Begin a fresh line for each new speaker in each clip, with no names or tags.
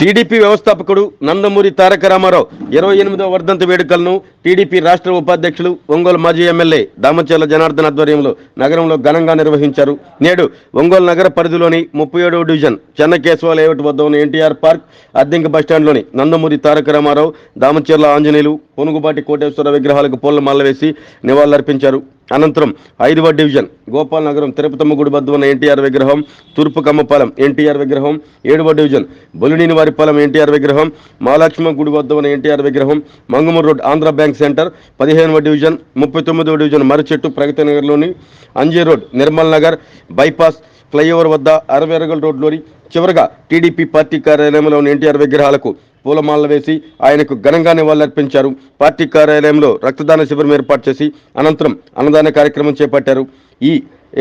TDP వ్యవస్థాపకుడు నందమూరి తారక రామారావు ఇరవై ఎనిమిదవ వర్ధంతి వేడుకలను టీడీపీ రాష్ట్ర ఉపాధ్యక్షులు ఒంగోలు మాజీ ఎమ్మెల్యే దామచర్ల జనార్దన్ ఆధ్వర్యంలో నగరంలో ఘనంగా నిర్వహించారు. నేడు ఒంగోలు నగర పరిధిలోని ముప్పై ఏడవ డివిజన్ చెన్నకేశవ లేఅవుట్ వద్ద ఉన్న ఎన్టీఆర్ పార్క్ అద్దెంక బస్టాండ్లోని నందమూరి తారక రామారావు దామచర్ల ఆంజనేయులు పొనుగుబాటి కోటేశ్వర విగ్రహాలకు పూలమాల వేసి నివాళులర్పించారు. అనంతరం ఐదవ డివిజన్ గోపాల్ నగరం తిరుపతమ్మ గుడి వద్ద ఉన్న ఎన్టీఆర్ విగ్రహం తూర్పు కమ్మపాలెం ఎన్టీఆర్ విగ్రహం ఏడవ డివిజన్ బొలినేని వారిపాలెం ఎన్టీఆర్ విగ్రహం మహాలక్ష్మ గుడి వద్ద ఉన్న ఎన్టీఆర్ విగ్రహం Mangamuru road Andhra bank centre పదిహేనవ డివిజన్ ముప్పై తొమ్మిదవ డివిజన్ మర్రిచెట్టు ప్రగతి నగర్లోని Anji road Nirmal Nagar bypass flyover వద్ద అరవేరగల్ రోడ్లోని చివరగా టీడీపీ పార్టీ కార్యాలయంలో ఉన్న ఎన్టీఆర్ విగ్రహాలకు పూలమాలలు వేసి ఆయనకు ఘనంగా నివాళులర్పించారు. పార్టీ కార్యాలయంలో రక్తదాన శిబిరం ఏర్పాటు చేసి అనంతరం అన్నదాన కార్యక్రమం చేపట్టారు. ఈ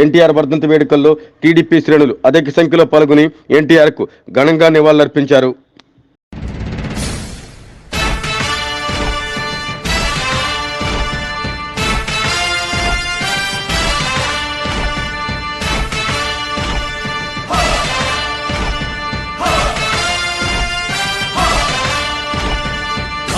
ఎన్టీఆర్ వర్ధంతి వేడుకల్లో టీడీపీ శ్రేణులు అధిక సంఖ్యలో పాల్గొని ఎన్టీఆర్కు ఘనంగా నివాళులర్పించారు.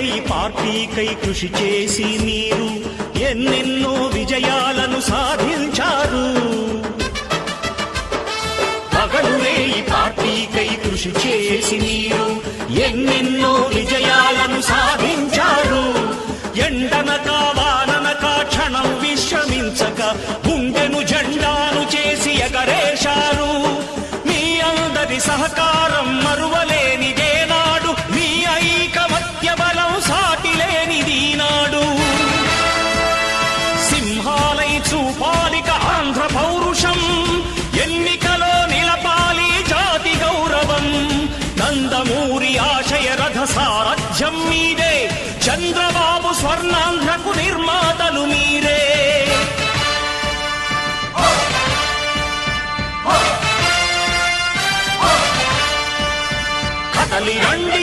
కై ఈ పార్టీకై కృషి చేసి మీరు ఎన్నెన్నో విజయాలను సాధించారు. పగలురే ఈ పార్టీకై కృషి చేసి మీరు ఎన్నెన్నో విజయాలను సాధించారు. ఎండనక వాననక క్షణం విశ్రమించక గుండెను జెండాను చేసి ఎగరేశారు. మీ అందరి సహకారం మరువలేనిదే స్వర్ణాంధ్రకు నిర్మాతలు మీరే. కదలి రండి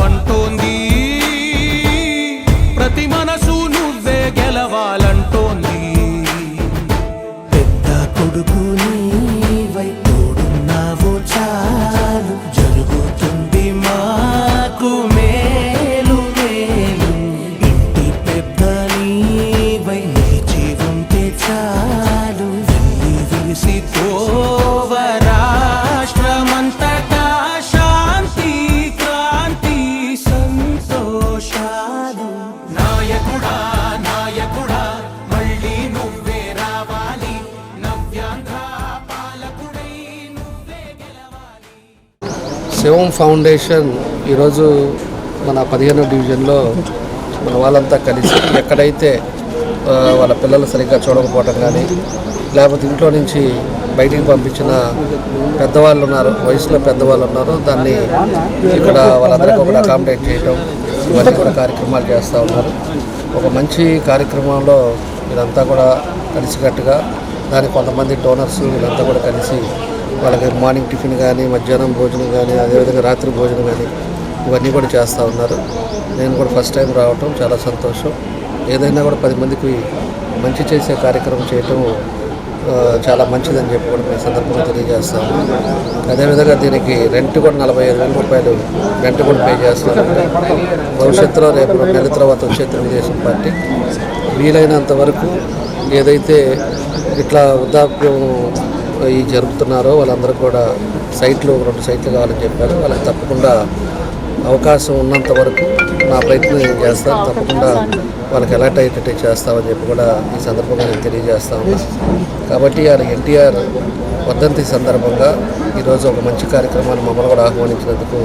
ఫౌండేషన్ ఈరోజు మన పదిహేనో డివిజన్లో మన వాళ్ళంతా కలిసి ఎక్కడైతే వాళ్ళ పిల్లలు సరిగ్గా చూడకపోవటం కానీ లేకపోతే ఇంట్లో నుంచి బయటికి పంపించిన పెద్దవాళ్ళు ఉన్నారు వయసులో పెద్దవాళ్ళు ఉన్నారు దాన్ని ఇక్కడ వాళ్ళందరికీ ఒకటి అకామిడేట్ చేయటం ఇవన్నీ కూడా కార్యక్రమాలు చేస్తూ ఉన్నారు. ఒక మంచి కార్యక్రమంలో వీళ్ళంతా కూడా కలిసికట్టుగా దానికి కొంతమంది డోనర్స్ వీళ్ళంతా కూడా కలిసి వాళ్ళకి మార్నింగ్ టిఫిన్ కానీ మధ్యాహ్నం భోజనం కానీ అదేవిధంగా రాత్రి భోజనం కానీ ఇవన్నీ కూడా చేస్తూ ఉన్నారు. నేను కూడా ఫస్ట్ టైం రావటం చాలా సంతోషం. ఏదైనా కూడా పది మందికి మంచి చేసే కార్యక్రమం చేయటం చాలా మంచిదని చెప్పి కూడా మేము సందర్భంగా తెలియజేస్తాము అదేవిధంగా దీనికి రెంట్ కూడా నలభై ఐదు వేల రూపాయలు రెంట్ కూడా పే చేస్తున్నారు. భవిష్యత్తులో రేపు రెండు నెలల తర్వాత వచ్చే తెలుగుదేశం పార్టీ. వీలైనంత వరకు ఏదైతే ఇట్లా వృద్ధాప్యం ఈ జరుపుతున్నారో వాళ్ళందరూ కూడా సైట్లు రెండు సైట్లు కావాలని చెప్పారు. వాళ్ళకి తప్పకుండా అవకాశం ఉన్నంత వరకు నా ప్రయత్నం నేను చేస్తాను. తప్పకుండా వాళ్ళకి ఎలాంటి అయ్యేటట్టు చేస్తామని చెప్పి కూడా ఈ సందర్భంగా నేను తెలియజేస్తా కాబట్టి ఆయన ఎన్టీఆర్ వర్ధంతి సందర్భంగా ఈరోజు ఒక మంచి కార్యక్రమాన్ని మమ్మల్ని కూడా ఆహ్వానించినందుకు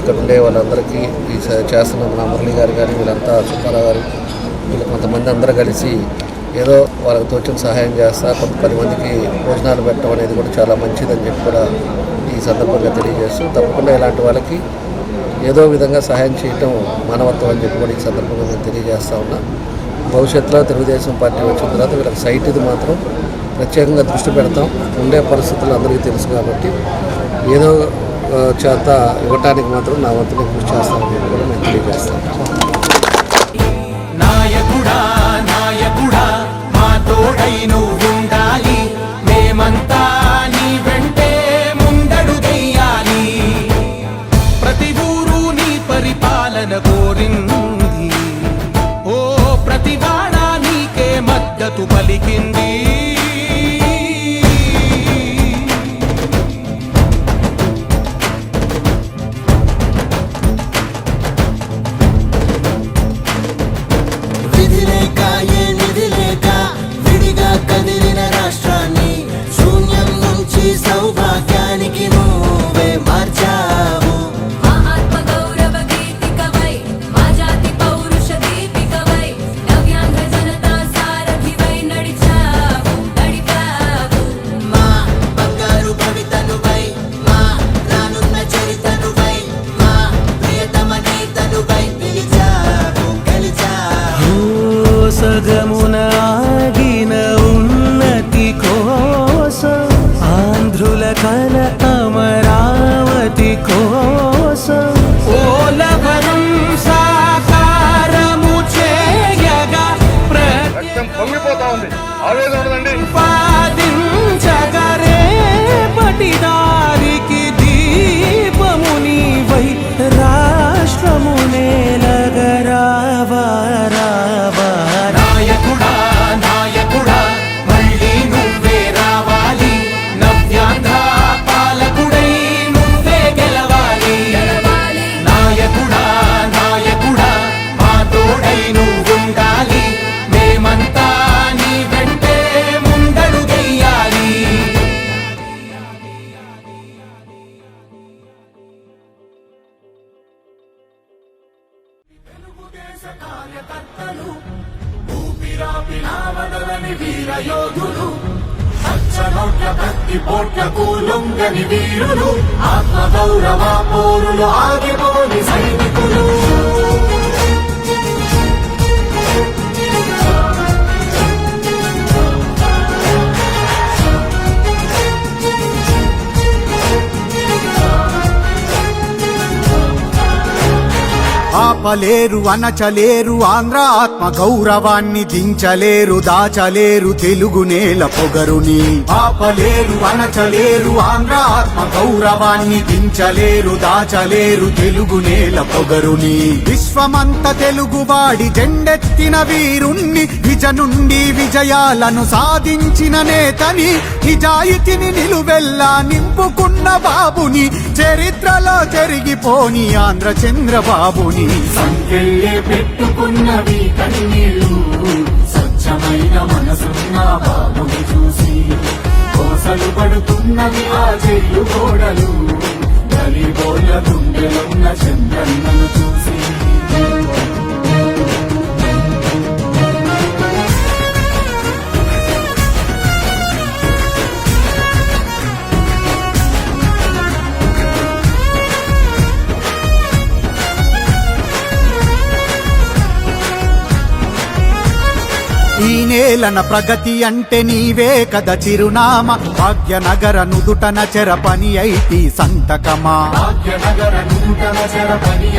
ఇక్కడ ఉండే వాళ్ళందరికీ ఈ చేస్తున్న మన మురళి గారు కానీ వీళ్ళంతా సుబ్బారావు గారు వీళ్ళు కొంతమంది అందరూ కలిసి ఏదో వాళ్ళకి తోచిన సహాయం చేస్తా కొంత పది మందికి భోజనాలు పెట్టడం అనేది కూడా చాలా మంచిదని చెప్పి కూడా ఈ సందర్భంగా తెలియజేస్తూ తప్పకుండా ఇలాంటి వాళ్ళకి
ఏదో విధంగా సహాయం చేయటం మానవత్వం అని చెప్పి కూడా ఈ సందర్భంగా నేను తెలియజేస్తా ఉన్నా. భవిష్యత్తులో తెలుగుదేశం పార్టీ వచ్చిన తర్వాత వీళ్ళకి సైట్ ఇది మాత్రం ప్రత్యేకంగా దృష్టి పెడతాం. ఉండే పరిస్థితులు అందరికీ తెలుసు కాబట్టి ఏదో చేత ఇవ్వటానికి మాత్రం నా వంతుని కృషి చేస్తామని చెప్పి కూడా నేను తెలియజేస్తాను.
ఆపలేరు అనచలేరు ఆంధ్ర ఆత్మ గౌరవాన్ని దించలేరు దాచలేరు తెలుగు నేల పొగరుని. ఆపలేరు అనచలేరు ఆంధ్ర ఆత్మ గౌరవాన్ని దించలేరు దాచలేరు తెలుగు నేల పొగరుని. విశ్వమంత తెలుగువాడి జెండెత్తిన వీరుణ్ణి విజ నుండి విజయాలను సాధించిన నేతని నిజాయితీని నిలువెల్లా నింపుకున్న బాబుని చరిత్రలో జరిగిపోని ఆంధ్ర చంద్రబాబుని.
సంకెళ్ళే పెట్టుకున్నవి కన్నీళ్ళు స్వచ్ఛమైన మనసున్న బాబుని చూసి కోసలు పడుతున్నవి ఆ చెయ్యు గోడలు గలిబోల గుండెలున్న చంద్రన్నను చూసి
ఈ నేలన ప్రగతి అంటే నీవే కద చిరునామా. భాగ్యనగర నుదుటన చెర పని ఐటి సంతకమా.
భాగ్యనగర చెరపని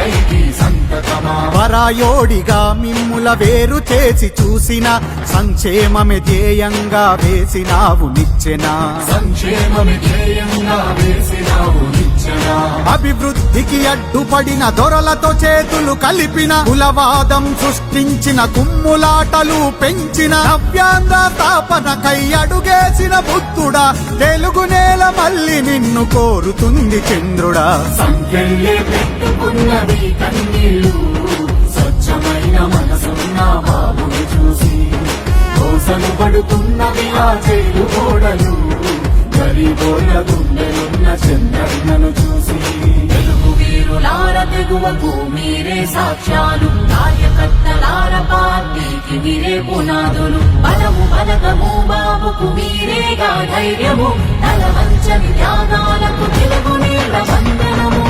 సంతకమా.
పరాయోడిగా మిమ్ముల వేరు చేసి చూసిన సంక్షేమమే ధ్యేయంగా వేసినావు నిచ్చెనా.
సంక్షేమమి ధ్యేయంగా వేసినావు నిచ్చనా
అభివృద్ధికి అడ్డుపడిన దొరలతో చేతులు కలిపిన కులవాదం సృష్టించిన కుమ్ములాటలు పెంచిన నవ్యాంధ్ర తాపనకై అడుగేసిన బుద్ధుడా తెలుగు నేల మళ్ళీ నిన్ను కోరుతుంది చంద్రుడా.
స్వచ్ఛమైన మనసున్న బాబుని చూసి పడుతున్నవి ఆ చేలు గోడలు గుండెలున్న చంద్రన్నను చూసి
తెలుగు వీరులార తెగువకు మీరే సాక్ష్యాలు. కార్యకర్తలార పార్టీకి మీరే పునాదులు. బలము బలగము బాబుకు మీరేగా ధైర్యము. తల వంచని త్యాగాలకు తెలుగు నీళ్ళ వందనము.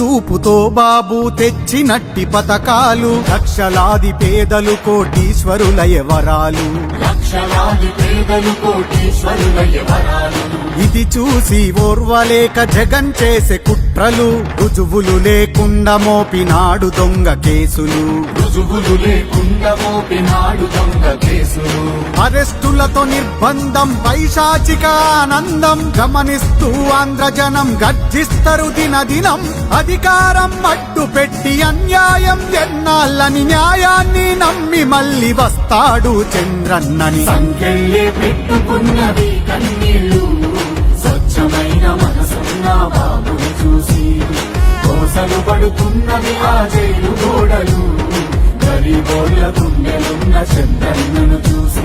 చూపుతో బాబు తెచ్చినట్టి పథకాలు. లక్షలాది పేదలు కోటీశ్వరులయ వరాలు.
లక్షలాది పేదలు కోటీశ్వరుల వరాలు.
ఇది చూసి ఓర్వలేక జగన్ చేసే కుట్రలు రుజువులు లేకుండా మోపినాడు దొంగ కేసులు.
రుజువులు లేకుండా మోపినాడు దొంగ కేసులు.
అరెస్టులతో నిర్బంధం పైశాచిక ఆనందం. గమనిస్తూ ఆంధ్రజనం గర్జిస్తారు దినదినం. అధికారం అడ్డు పెట్టి అన్యాయం ఎన్నాళ్ళని న్యాయాన్ని నమ్మి మళ్ళీ వస్తాడు చంద్రన్నని.
సంకెళ్ళే పెట్టుకున్నవి కన్నీళ్ళు. స్వచ్ఛమైన మనసున్న చూసి కోసలు పడుతున్నవి ఆ జైలు గోడలు. గరీబోళ్ళ గుండెలున్న చెందన్నను చూసి.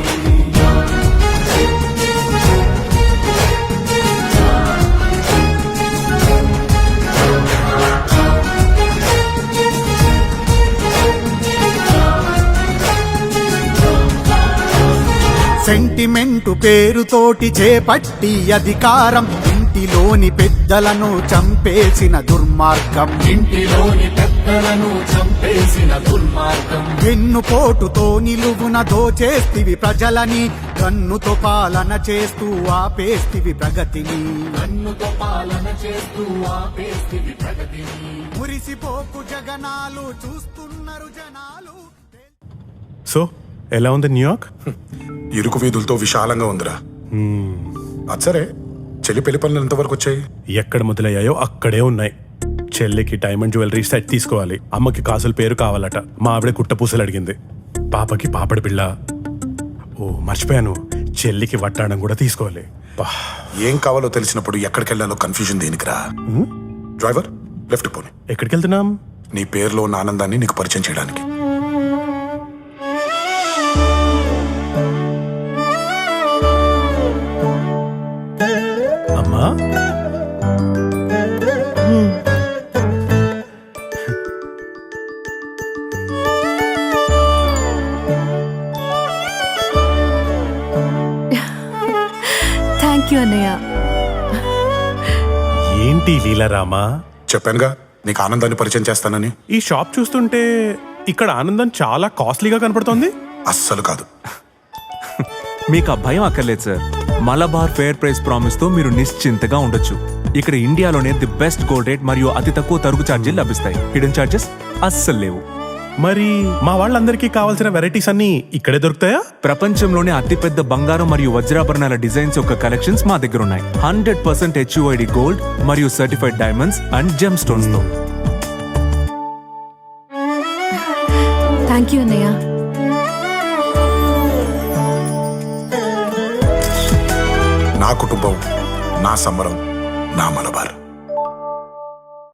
సెంటిమెంటు పేరుతోటి చేపట్టి అధికారం. ఇంటిలోని పెద్దలను చంపేసిన దుర్మార్గం.
ఇంటిలోని పెద్దలను చంపేసిన దుర్మార్గం.
వెన్నుపోటుతో నిలువున దోచేస్తివి ప్రజలని. కన్నుతో పాలన చేస్తూ ఆపేస్తివి ప్రగతిని.
కన్నుతో పాలన చేస్తూ ఆపేస్తివి ప్రగతిని.
మురిసిపోకు జగనాలు చూస్తున్నారు జనాలు.
సో ఎలా ఉంది న్యూయార్క్?
ఇరుకు వీధులతో విశాలంగా ఉందిరా. అది సరే చెల్లి పెళ్ళి పనులు ఎంతవరకు వచ్చాయి?
ఎక్కడ మొదలయ్యాయో అక్కడే ఉన్నాయి. చెల్లికి డైమండ్ జ్యువెలరీ సెట్ తీసుకోవాలి. అమ్మకి కాసుల పేరు కావాలట. మా ఆవిడ కుట్టపూసలు అడిగింది. పాపకి పాపడి పిల్ల ఓ మర్చిపోయాను. చెల్లికి వట్టాడం కూడా తీసుకోవాలి.
ఏం కావాలో తెలిసినప్పుడు ఎక్కడికి వెళ్ళాలో కన్ఫ్యూజన్ దేనికిరా డ్రైవర్ లెఫ్ట్ పోని.
ఎక్కడికి వెళ్తున్నాం
నీ పేరులో ఉన్న ఆనందాన్ని నీకు పరిచయం చేయడానికి.
లీలారామా
చెప్పానుగా నీకు ఆనందాన్ని పరిచయం చేస్తానని.
ఈ షాప్ చూస్తుంటే ఇక్కడ ఆనందం చాలా కాస్ట్లీగా కనపడుతోంది?
అస్సలు కాదు.
మీకు ఆ భయం అక్కర్లేదు సార్. మలబార్ ఫేర్ ప్రైస్ ప్రామిస్తో మీరు నిశ్చింతగా ఉండొచ్చు. ఇక్కడ ఇండియాలోనే ది బెస్ట్ గోల్డ్ రేట్ మరియు అతి తక్కువ తరుగు ఛార్జీలు లభిస్తాయి. హిడెన్ ఛార్జెస్ అస్సలు లేవు.
మరి మా వాళ్ళందరికీ కావాల్సిన వెరైటీస్ అన్ని ఇక్కడే దొరుకుతాయా?
ప్రపంచంలోనే అతిపెద్ద బంగారం మరియు వజ్రాభరణాల డిజైన్స్ యొక్క కలెక్షన్స్ మా దగ్గర ఉన్నాయి. హండ్రెడ్ పర్సెంట్ హెచ్యుఐడి గోల్డ్ మరియు సర్టిఫైడ్ డైమండ్స్ అండ్ జెమ్ స్టోన్స్తో.
థ్యాంక్ యూ అన్నయ్య
నా కుటుంబం నా సంబరం నా మలబార్